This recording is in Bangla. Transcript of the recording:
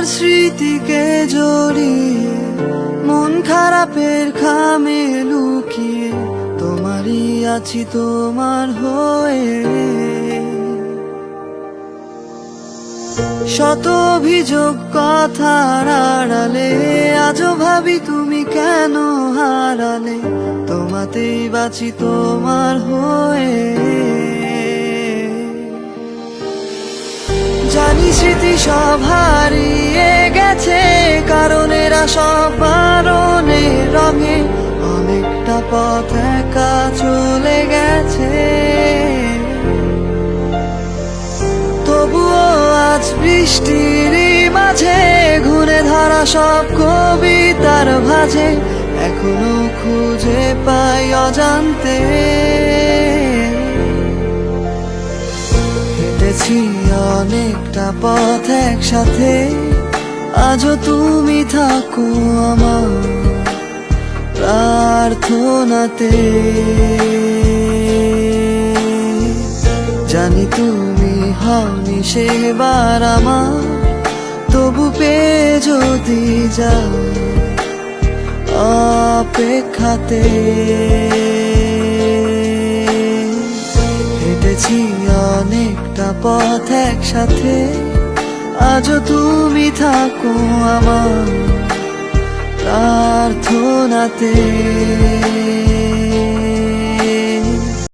তোমার স্মৃতিকে জড়িয়ে মন খারাপের খামে লুকিয়ে তোমারই আছি তোমার হয়ে। শত অভিযোগ কথার আড়ালে আজও ভাবি তুমি কেন হারালে, তোমাতেই বাঁচি তোমার হয়ে। জানি স্মৃতি সব হারিয়ে গেছে কারণ এরা সব রঙে অনেকটা পথ একা চলে গেছে। তবুও আজ বৃষ্টির মাঝে ঘুরে ধরা সব কবিতার ভাজে, এখনও খুঁজে পাই অজান্তে। হেঁটেছি অনেকটা পথ একসাথে, আজও তুমি থাকো আমার প্রার্থনাতে। জানি তুমি হওনি সেবার আমার, তবু পেয়ে যদি যা অপেক্ষাতে। হেঁটেছি পথ একসাথে আজও তুমি থাকো আমার প্রার্থনাতে।